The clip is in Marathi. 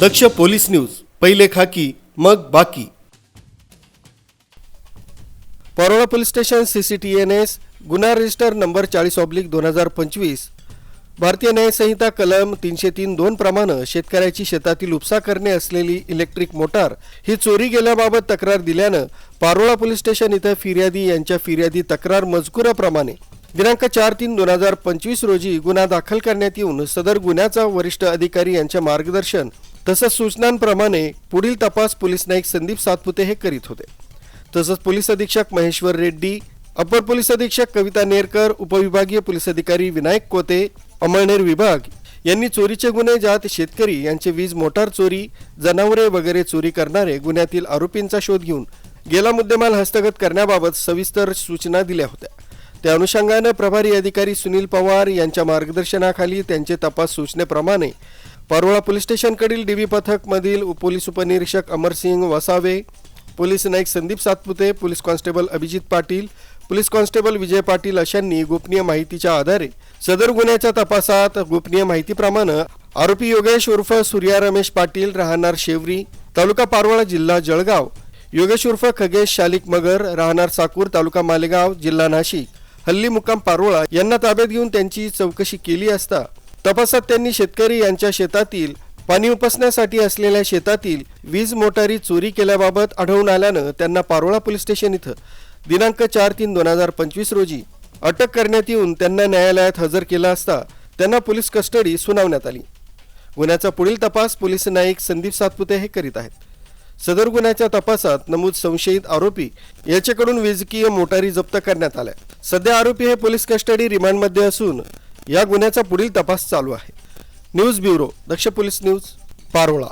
दक्ष पोलीस न्यूज पहिले खाकी मग बाकी. Parola police station C C T N S गुन्हा रजिस्टर नंबर चाळीस ऑब्लिक दोन हजार पंचवीस. भारतीय न्यायसंहिता कलम तीनशे तीन दोन प्रमाणे शेतकऱ्याची शेतातील उपसा करणे असलेली इलेक्ट्रिक मोटार ही चोरी गेल्याबाबत तक्रार दिल्यानं पारोळा पोलीस स्टेशन इथं फिर्यादी यांच्या फिर्यादी तक्रार मजकुराप्रमाणे. दिनांक चार तीन दोन हजार पंचवीस रोजी गुन्हा दाखल करण्यात येऊन सदर गुन्ह्याचा वरिष्ठ अधिकारी यांच्या मार्गदर्शन तसंच सूचनांप्रमाणे पुढील तपास पोलीस नाईक संदीप सातपुते हे करीत होते. तसंच पोलीस अधीक्षक महेश्वर रेड्डी अपर पोलीस अधीक्षक कविता नेरकर उपविभागीय पोलीस अधिकारी विनायक कोते अमळनेर विभाग यांनी चोरीचे गुन्हे ज्यात शेतकरी यांचे वीज मोटार चोरी जनावरे वगैरे चोरी करणारे गुन्ह्यातील आरोपींचा शोध घेऊन गेला मुद्देमाल हस्तगत करण्याबाबत सविस्तर सूचना दिल्या होत्या. त्या अनुषंगानं प्रभारी अधिकारी सुनील पवार यांच्या मार्गदर्शनाखाली त्यांचे तपास सूचनेप्रमाणे परोळा पोलीस स्टेशनकडील डीबी पथकमधील पोलीस उपनिरीक्षक Amarsing Vasave police Naik Sandeep Satpute police constable Abhijit Patil police constable Vijay Patil अशांनी गोपनीय माहितीच्या आधारे सदर गुन्ह्याच्या तपासात गोपनीय माहितीप्रमाणे आरोपी योगेश उर्फ सूर्या रमेश पाटील राहणार शेवरी तालुका पारवाळा जिल्हा जळगाव योगेश उर्फ खगेश शालिक मगर राहणार साकूर तालुका मालेगाव जिल्हा नाशिक हल्ली मुक्काम पारोळा यांना ताब्यात घेऊन त्यांची चौकशी केली असता तपासात त्यांनी शेतकरी यांच्या शेतातील पाणी उपसण्यासाठी असलेल्या शेतातील वीज मोटारी चोरी केल्याबाबत आढळून आल्यानं त्यांना पारोळा पोलीस स्टेशन इथं दिनांक चार तीन दोन हजार पंचवीस रोजी अटक करण्यात येऊन त्यांना न्यायालयात हजर केला असता त्यांना पोलीस कस्टडी सुनावण्यात आली. गुन्ह्याचा पुढील तपास पोलीस नाईक संदीप सातपुते हे करीत आहेत. सदर गुन्ह्याच्या तपासात नमूद संशयित आरोपी याच्याकडून वैजकीय मोटारी जप्त करण्यात आल्या. सध्या आरोपी हे पोलीस कस्टडी रिमांडमध्ये असून या गुन्ह्याचा पुढील तपास चालू आहे. News bureau Daksh police news Parola.